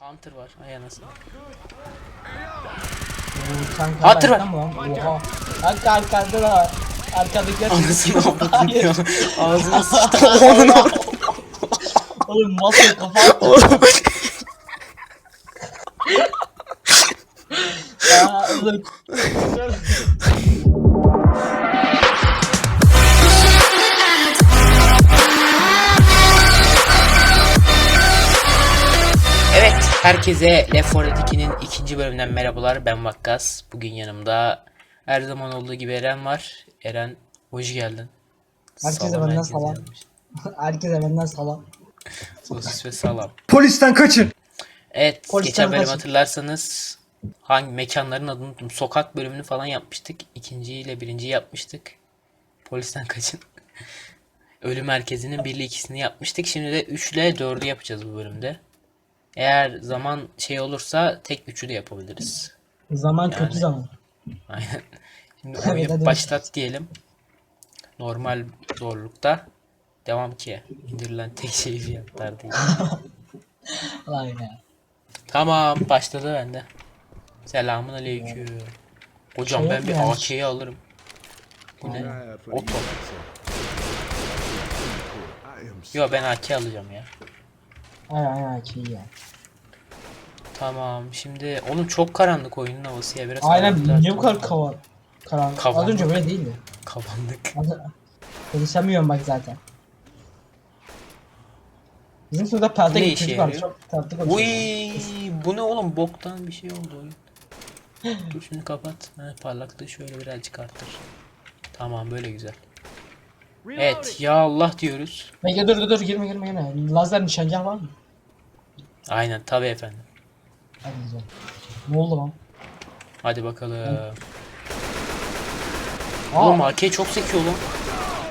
Hunter var. Ay anasını. Sen Hatır ver. mı lan? Oha. Arka arkada da var. Arkadakiler Anasını avradın ya. Hayır. Ağzına sıçtım onun orada. Oğlum masaya kafa attı. Oğlum. Aa, oğlum. Herkese Left 4 Dead 2'nin ikinci bölümünden merhabalar. Ben Vakkas. Bugün yanımda her zaman olduğu gibi Eren var. Eren, hoş geldin. Herkese Salam benden herkese salam. gelmiş. Herkese benden salam. Sosis ve salam. Polisten kaçın. Evet, Polisten geçen bölüm kaçın. hatırlarsanız hangi mekanların adını unuttum. Sokak bölümünü falan yapmıştık. İkinciyi ile birinciyi yapmıştık. Polisten kaçın. Ölü merkezinin birli ikisini yapmıştık. Şimdi de 3 ile 4'ü yapacağız bu bölümde. Eğer zaman şey olursa tek 3'ü de yapabiliriz. Zaman Yani. kötü zaman. Aynen. Şimdi Evet, oyunu hadi başlat diyelim. Normal zorlukta. Devam ki. İndirilen tek şey fiyatlar değil. Aynen. tamam başladı bende. Selamun aleyküm. Hocam Şey ben bir yani. AK'yi alırım. Bu ne? Oto. Yo ben AK alacağım ya. Aynen aynen iyi ya. Tamam şimdi oğlum çok karanlık oyunun havası ya biraz Aynen niye bu kadar kavar? Karanlık. Az Kavanlık. önce böyle değildi. kapandık. Konuşamıyorum bak zaten. Bizim sırada Ne gibi çocuk var. Çok tatlı konuşuyor. Uy, bu ne oğlum boktan bir şey oldu oyun. Dur şunu kapat. Ha, parlaklığı şöyle birazcık arttır. Tamam böyle güzel. Evet ya Allah diyoruz. Bekle dur dur dur girme girme girme. Lazer nişancı var mı? Aynen tabi efendim. Hadi güzel. Ne oldu lan? Hadi bakalım. Aa, Oğlum AK çok sekiyor lan.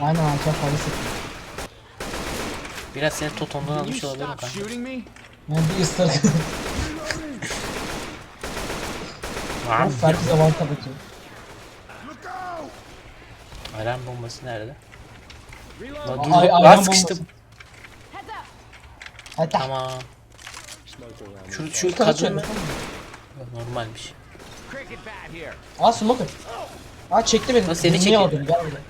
aynen hakem fazla sıkıyor. Biraz seni totondan almış olabilirim kanka. Yani bir. Var of herkes avant kapatıyor. Alarm bombası nerede? La Ay- dur lan sıkıştım. Tamam. Şu, şu kadın. Yok, Normalmiş. Aa smoker. Aa çekti beni. Seni çekiyor. gel buraya.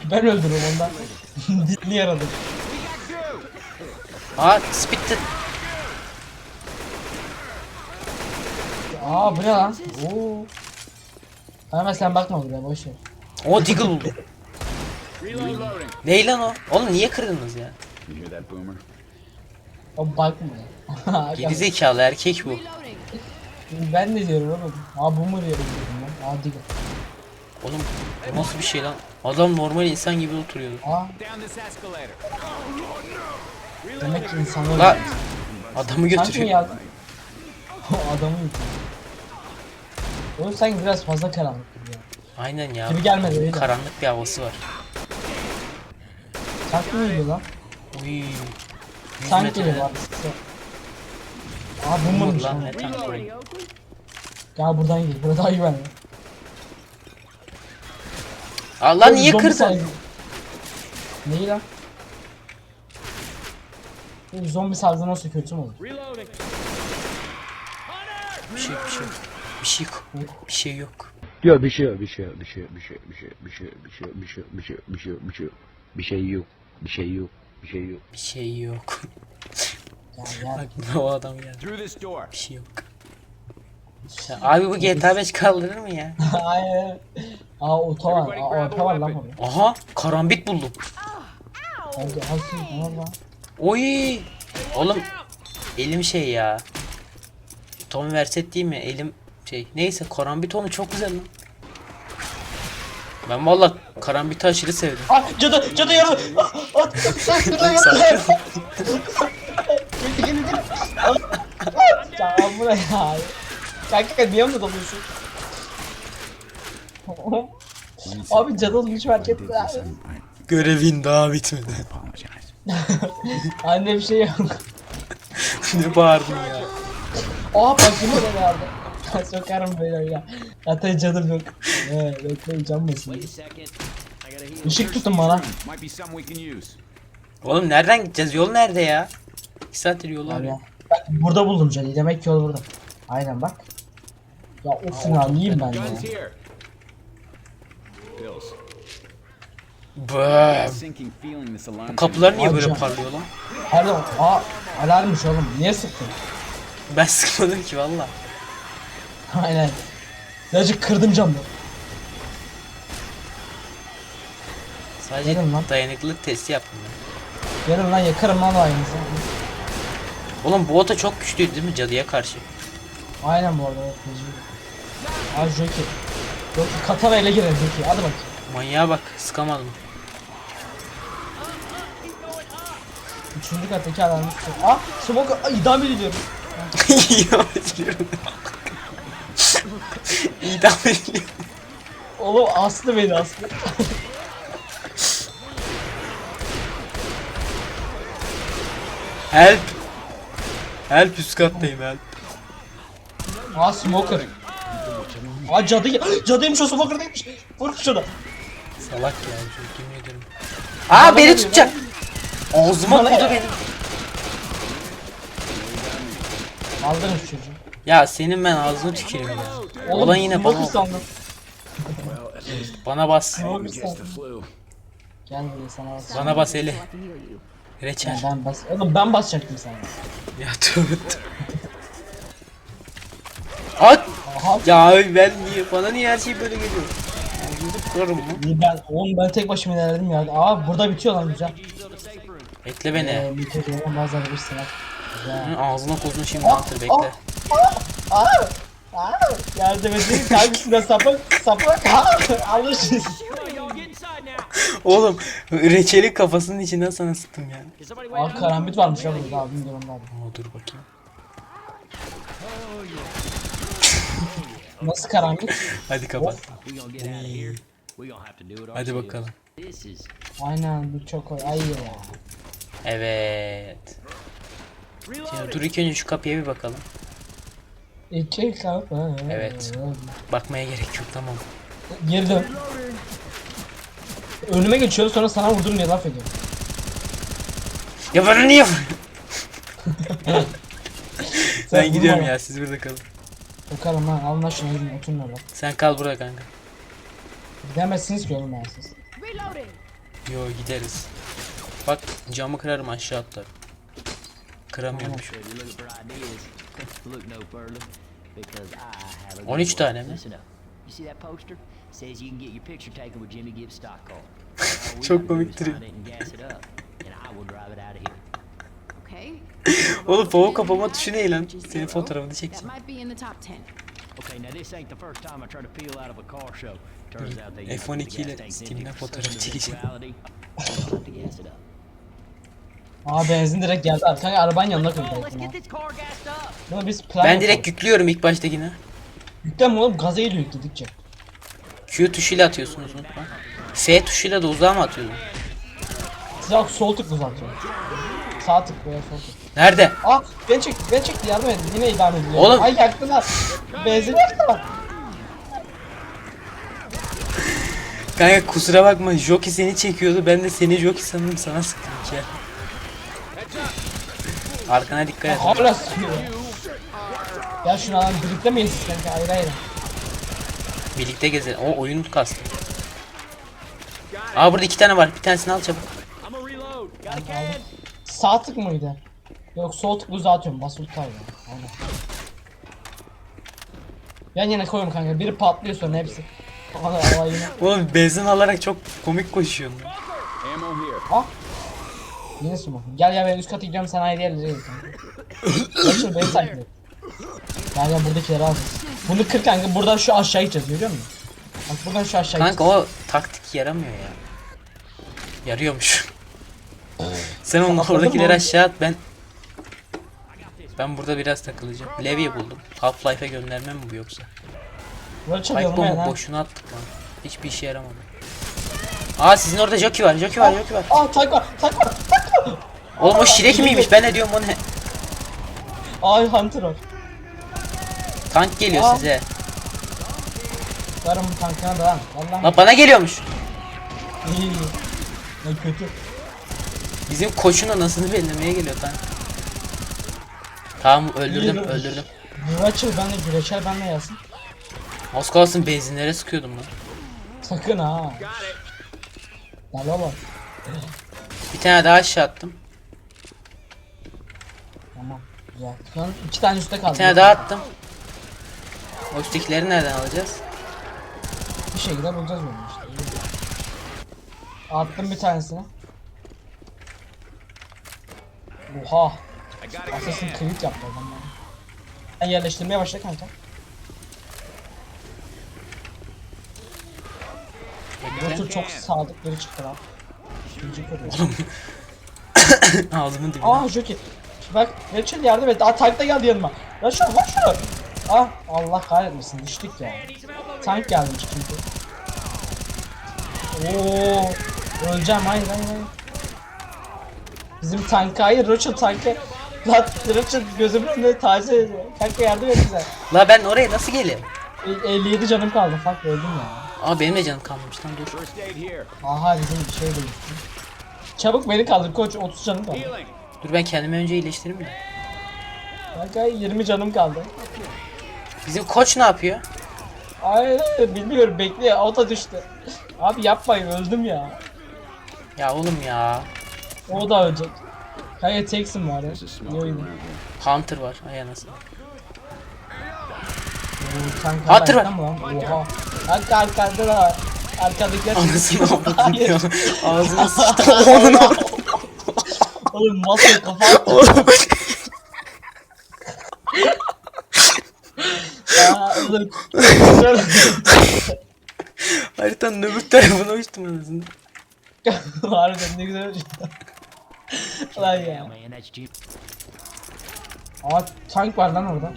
ben öldürürüm ondan. Dilini yaradım. Aa spitti. Aa bu ne lan? Oo. Hemen sen bakma buraya boş ver. O Deagle buldu. Ney lan o? Oğlum niye kırdınız ya? O bakma. Geri zekalı erkek bu. ben de diyorum oğlum. Aa bu mu diyorum ben. Aa değil. Oğlum bu nasıl bir şey lan? Adam normal insan gibi oturuyordu. Aa demek ki insanlar La adamı götürüyor. Adamı yuttu. Oğlum sanki biraz fazla karanlık gibi ya. Aynen ya. Gibi gelmedi öyle. Karanlık bir havası var. Mi gidiyor lan? Uy. 100 Sanki metre. geliyor var. Aa bu Vur muymuş lan lan? ne tank oyun. Gel buradan gir. Burada daha güvenli. Allah Oğlum, niye zombi kırdın? salgını. Neyi lan? Oğlum, Zombi salgını olsa kötü mü olur? Bir şey bir şey. Bir şey yok. Bir şey yok. Yok bir şey yok, bir şey yok, bir şey yok, bir şey yok, bir şey yok, bir şey yok, bir şey yok, bir şey yok, bir şey yok, bir şey yok, bir şey yok, bir şey yok, bir şey yok, bir şey yok. Bak o adam geldi. Through this door. Bir şey yok. Ya, abi bu GTA 5 kaldırır mı ya? Hayır. Aa oto var. Aa orta var lan orada. Aha karambit buldum. Hadi hadi tamam lan. Oy. Oğlum elim şey ya. Tom Verset değil mi? Elim şey. Neyse karambit onu çok güzel lan. Ben valla karambiti aşırı sevdim. Aa cadı cadı yaradı. Ah, ah, ah, cadı yaradı. Ya buraya. Kanka niye mi dalıyorsun? Abi cadı hiç fark etmedi. Görevin daha bitmedi. Anne bir şey yok. ne bağırdın ya? Aa bak yine de vardı. Sokarım böyle ya. Zaten canım yok. Evet bekleyin can basın. Işık tutun bana. Oğlum nereden gideceğiz? Yol nerede ya? 2 saattir yolu Abi arıyor. Bak burada buldum Johnny. Demek ki yol burada. Aynen bak. Ya of ya niyeyim ben ya. Bam. Alarm. Kapılar niye böyle parlıyor lan? Pardon. Aa alarmmış oğlum. Niye sıktın? Ben sıkmadım ki valla. Aynen. Birazcık kırdım camı. Sadece Gelin lan. dayanıklılık testi yaptım ben. Gelin lan yakarım lan ayınızı. Oğlum bu oto çok güçlüydü değil mi cadıya karşı? Aynen bu arada. evet, mecbur. Jockey. Jockey katana ile girelim Jockey. Hadi bakayım. Manyağa bak sıkamadım. Üçüncü kattaki tutuyor. Aa smoke Aa, idam ediliyorum. İdam ediliyorum. İdam ediliyorum. Oğlum aslı beni aslı. Help. Help üst kattayım help. Aa smoker. Aa cadı cadıymış o smoker değilmiş. Vur şunu. Salak ya çok yemin ederim. Aa beni tutacak. Ağzıma gel. beni. Aldırın şu çocuğu. Ya senin ben ağzını tüküreyim ya. Oğlum Olan yine bana bana bas. Gel buraya sana bas. Bana bas eli. Ya Reçel. ben bas. Oğlum ben basacaktım sana. Ya tövbe. At. Aha. Ya ben niye bana niye her şey böyle geliyor? Ağzını kırarım mı? Ben, oğlum ben tek başıma ilerledim ya. Aa burada bitiyor lan güzel. Bekle beni. Eee bitiyor bazıları bir sınav. Ağzına kozunu şimdi atır bekle. Aa! Aa! Yardım edin kalbisine sapık sapık. Aa! Alışız. Oğlum reçeli kafasının içinden sana sıktım ya. Aa karambit varmış ya burada abim durumda abi. Oo, dur bakayım. Nasıl karambit? Hadi kapat. Hadi bakalım. Aynen bu çok ay ya. Evet. Şimdi dur ilk önce şu kapıya bir bakalım. İki kapı. Evet. Bakmaya gerek yok tamam. Geri dön. Önüme geçiyor sonra sana vurdum diye laf ediyor. Ya bana niye? Sen Ben gidiyorum ya siz burada kalın. Bakalım lan alın lan şuna gidin oturun orada. Sen kal burada kanka. Gidemezsiniz ki oğlum ya siz. Yo gideriz. Bak camı kırarım aşağı for ideas, look no further because I have a good 13 one. tane mi? Listen up. You see that poster? Says you can get your picture taken with Jimmy Gibbs stock car. All we Çok here. Okay. Oğlum povo kapama tuşu ne lan? Senin fotoğrafını That çeksin. might be in the top 10. Okay, now this ain't the first time I try to peel out of a car show. Turns out they use F12 the ile Steam'den fotoğraf çekeceğim. Aa benzin direkt geldi abi. Kanka arabanın yanına koy biz plan Ben direkt yapalım. yüklüyorum ilk baştakine. Yükleme oğlum gaza geliyor yükledikçe. Q tuşuyla atıyorsunuz unutma. F tuşuyla da uzağa mı atıyorsun? Silah sol tık uzatıyor. Sağ tık veya sol tık. Nerede? Aa ben çek ben çekti yardım edin yine idam ediliyor. Oğlum. Ay yaktılar. Benzin yaktılar. Kanka kusura bakma Jockey seni çekiyordu ben de seni Jockey sandım sana sıktım ki ya. Arkana dikkat et. Hala sıkıyor. Ya şunu alan birlikte miyiz kanka ayrı ayrı. Birlikte gezelim. O oyun kastı. Aa burada iki tane var. Bir tanesini al çabuk. Sağ tık mıydı? Yok sol tık uzatıyorum basılı tutar ya. Aynen. Yan yana koyuyorum kanka biri patlıyor sonra hepsi. Ana alayını. Oğlum benzin alarak çok komik koşuyorsun. Ah. Yine su Gel ya ben üst kata gidiyorum sen ayrı yerlere git kanka. Geçir beni takip et. Gel gel buradakileri al. Bunu kır kanka buradan şu aşağı gideceğiz görüyor musun? Bak buradan şu aşağı Kanka gideceğiz. o taktik yaramıyor ya. Yarıyormuş. Sen onu Atladın oradakileri mı? aşağı at ben Ben burada biraz takılacağım. Levye buldum. Half-Life'e gönderme mi bu yoksa? Böyle çalıyorum ha. boşuna attık lan. Hiçbir işe yaramadı. Aa sizin orada jockey var, jockey var, jockey var. Aa tank var tank var. Oğlum o şirek miymiş? Ben ne diyorum o ne? Ay hunter var. Tank geliyor Aa. size. Varım bu tankına da lan. Vallahi Lan bana geliyormuş. iyi iyi. Ne kötü. Bizim koçun anasını bellemeye geliyor tank. Tamam öldürdüm Yürü. öldürdüm. Rachel benle Güreşel benle gelsin. Az kalsın benzinlere sıkıyordum lan. Sakın ha. Gel oğlum. Bir tane daha aşağı attım. Tamam. Güzel. Şu an iki tane üstte kaldı. Bir tane daha attım. O üsttekileri nereden alacağız? Bir şekilde bulacağız bunu işte. Attım bir tanesini. Oha. Assassin Creed yaptı adam bana. Ben yerleştirmeye başla kanka. Rachel çok sadık biri çıktı lan. İkinci. Ağzımın dibine. Aa Joki. Bak Rachel yardım et. Aa tank da geldi yanıma. Rachel bak şunu. Ah Allah kahretmesin düştük ya. Tank geldi çünkü. Oo, öleceğim hayır hayır hayır. Bizim tank hayır Rachel tankı. Lan Rachel gözümün önünde taze. Kanka yardım et bize. La ben oraya nasıl geleyim? E- 57 canım kaldı. Fuck öldüm ya. Aa benim de canım kalmamış lan dur. Aha bizim bir şey de gitti. Çabuk beni kaldır koç 30 canım kaldı. Dur ben kendimi önce iyileştireyim de. Kanka 20 canım kaldı. Bizim koç ne yapıyor? Hayır bilmiyorum bekle o da düştü. Abi yapmayın öldüm ya. Ya oğlum ya. O da ölecek. Kanka teksin var ya. Hunter var. Ay anasını. Kanka mı lan? Oha. Kanka arkanda da var. Arkadakiler Anasını avradını Hayır. ya. Ağzına sıçtı. Onun Oğlum masaya kafa attı. Oğlum. Aa, oğlum. Haritanın öbür tarafına uçtum anasını. Harbiden ne güzel olacak. Lan ya. Aa tank var lan orada.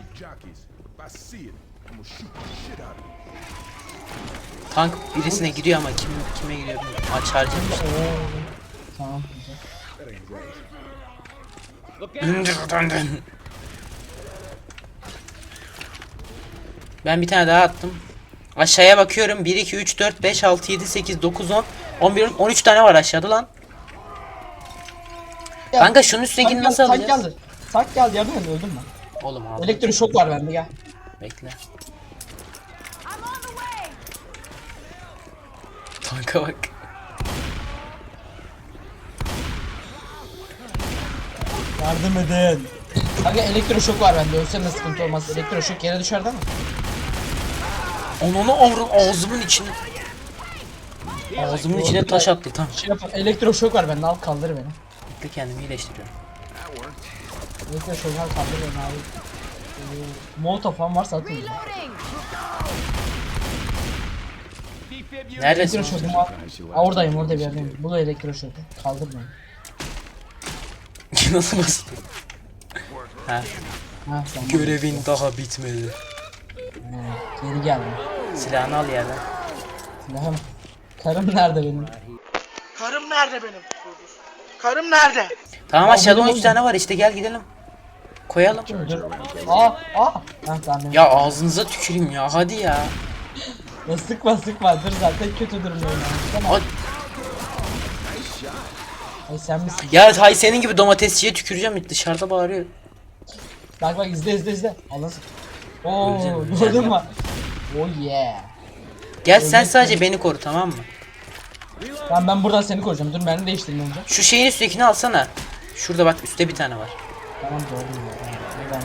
Tank birisine gidiyor ama kim kime gidiyor bilmiyorum. Aç harcamış. Tamam. güzel. İndir döndün. Ben bir tane daha attım. Aşağıya bakıyorum. 1, 2, 3, 4, 5, 6, 7, 8, 9, 10, 11, 13 tane var aşağıda lan. Ya, Kanka şunun üstündekini nasıl tank alacağız? geldi. Tank geldi yardım edin öldüm ben. Oğlum abi Elektroşok var bende gel. bekle. Tanka bak. Yardım edin. Kanka elektroşok var bende ölsem de sıkıntı olmaz. Elektroşok yere düşer değil mi? Onu avrum ağzımın içine. Ağzımın içine taş attı tam. Şey yap elektroşok var bende al kaldır beni. Bekle kendimi iyileştiriyorum. Elektroşok al kaldır beni abi. Ee, Molotov falan varsa atın. Neredesin? Elektroşokumu al. Aa, oradayım orada bir yerdeyim. Bul elektroşoku. Kaldır beni. Nasıl basit? Ha, Ha tamam. görevin daha bitmedi. Evet, geri geldim. Silahını al yerden. Silahım. Karım nerede benim? Karım nerede benim? Karım nerede? Tamam aşağıda benim 13 tane var işte gel gidelim. Koyalım. Dur. Aa aa. Ha tamam. Ya ağzınıza tüküreyim ya hadi ya. Ya sıkma sıkma dur zaten kötü durumdayım. Tamam. Ay, sen misin? ya hay senin gibi domatesçiye tüküreceğim dışarıda bağırıyor. Bak bak izle izle izle. Allah'ın. Oo Öleceğim, gördün mü? ya. Oh yeah. Gel sen Öleceksin. sadece beni koru tamam mı? Ben ben buradan seni koruyacağım. Dur beni değiştireyim önce. Şu şeyin üsttekini alsana. Şurada bak üstte bir tane var. Tamam doğru ya. Ben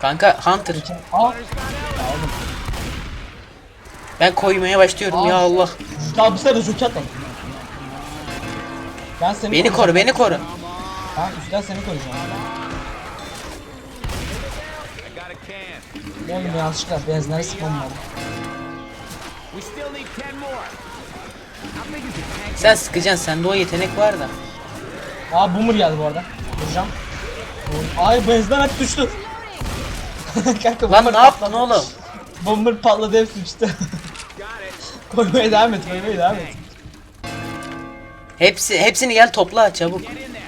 Kanka Hunter Geçen... Aa. ben koymaya başlıyorum ya Allah. Ya bu sefer zukat atladım. Ben seni Beni koru beni koru. Ben üstten seni koruyacağım. Can. Oğlum yanlışlıkla benzinleri sıkmamalı. We still need 10 more. How big is the tank? Sen sıkacaksın sende o yetenek var da. Aa boomer geldi bu arada. Vuracağım. Ay benzin hep düştü. Kanka Lan ne yaptın oğlum? Bomber patladı hepsi uçtu. koymaya devam et, koymaya devam et. Hepsi hepsini gel topla çabuk.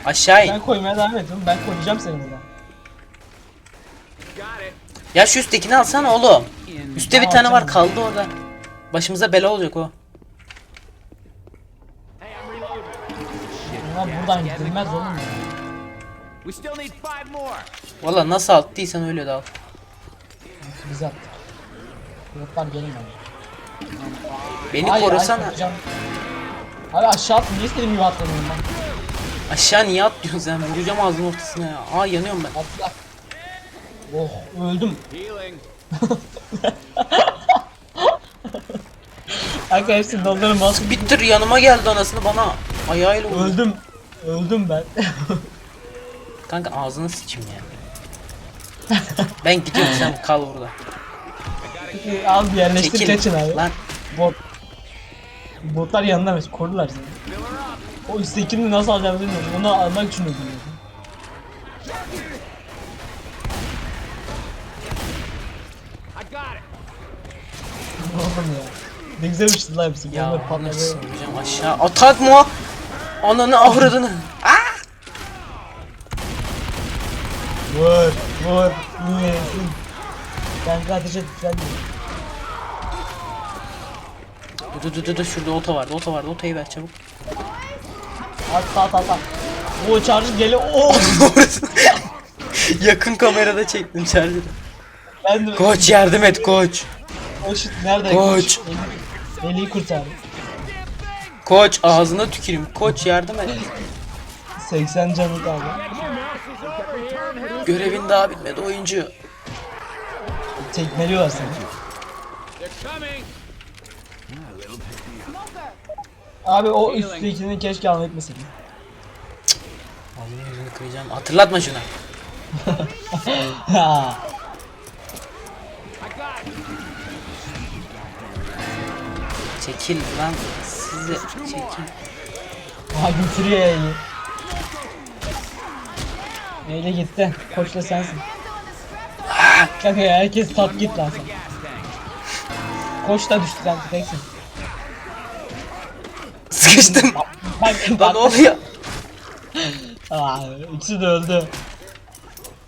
Aşağı in. Ben koymaya devam oğlum, ben koruyacağım seni buradan. Ya şu üsttekini alsana oğlum. Üstte bir tane var kaldı orada. Başımıza bela olacak o. Bunlar buradan gidilmez oğlum. Valla nasıl attıysan öyle dal. Biz attık. Pilotlar gelin bana. Beni Hayır, korusana. hayır. Abi aşağı attım. Niye istediğim gibi atladım ben? Aşağı niye atlıyorsun sen? Vuracağım ağzının ortasına ya. Aa yanıyorum ben. Atla. Oh öldüm. Kanka hepsini doldurun bas. Bitir yanıma geldi anasını bana ayağıyla vurdu. Öldüm. Öldüm ben. Kanka ağzını sıçayım ya. ben gidiyorum sen kal burada. Al bir yerleştir Çekil. kaçın abi. Lan Bot. Botlar yanında mı? Korular seni. O üsttekini nasıl alacağımı bilmiyorum. Onu almak için öldüm. I got it. Oğlum ya. Ne güzel uçtu lan hepsi. ya nasıl patladı. vuracağım aşağı. Atak mı? Ananı avradını. Vur. Vur. Yesin. Kanka ateş et. Dur dur dur dur şurada oto vardı oto vardı otoyu ver çabuk. At at at at. O charge geliyor. Oo. Yakın kamerada çektim şarjı. ben de. Koç yardım et koç. Koç nerede? Koç. Eli- Eli'yi kurtar. Koç ağzına tüküreyim. Koç yardım et. 80 canı kaldı. Görevin daha bitmedi oyuncu. Tekmeliyorlar seni. Abi o üsttekini keşke etmeseydin. Ağzını yüzünü kıracağım. Hatırlatma şunu. Çekil lan size çekil. Ha götürüyor eli. Eli gitti. Koç da sensin. Kanka ya herkes tap git lan sen. Koç da düştü sen teksin. Sıkıştım. Bak Lan ne oluyor? Aa, ikisi de öldü.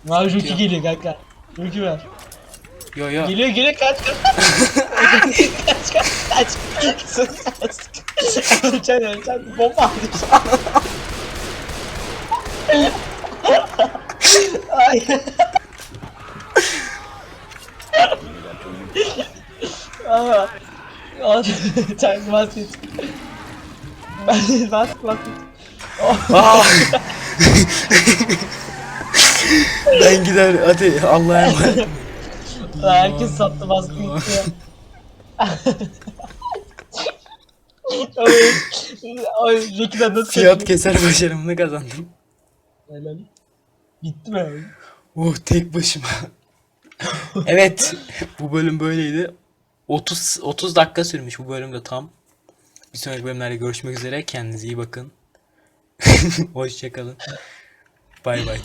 Lan Juki geliyor kanka. Juki ver. Yo yo. Geliyor geliyor kaç kaç. kaç kaç kaç. Sus kaç. Öleceksin öleceksin. Bomba atmış. Ay. Aa. Aa. Çak bas git. Aa! ben gider hadi Allah'a emanet. Herkes sattı baskı gitti ya. Nasıl Fiyat keser başarımını kazandım. Helal. Bitti mi? Oh tek başıma. evet bu bölüm böyleydi. 30 30 dakika sürmüş bu bölümde tam. Bir sonraki bölümlerde görüşmek üzere. Kendinize iyi bakın. Hoşçakalın. Bay bay.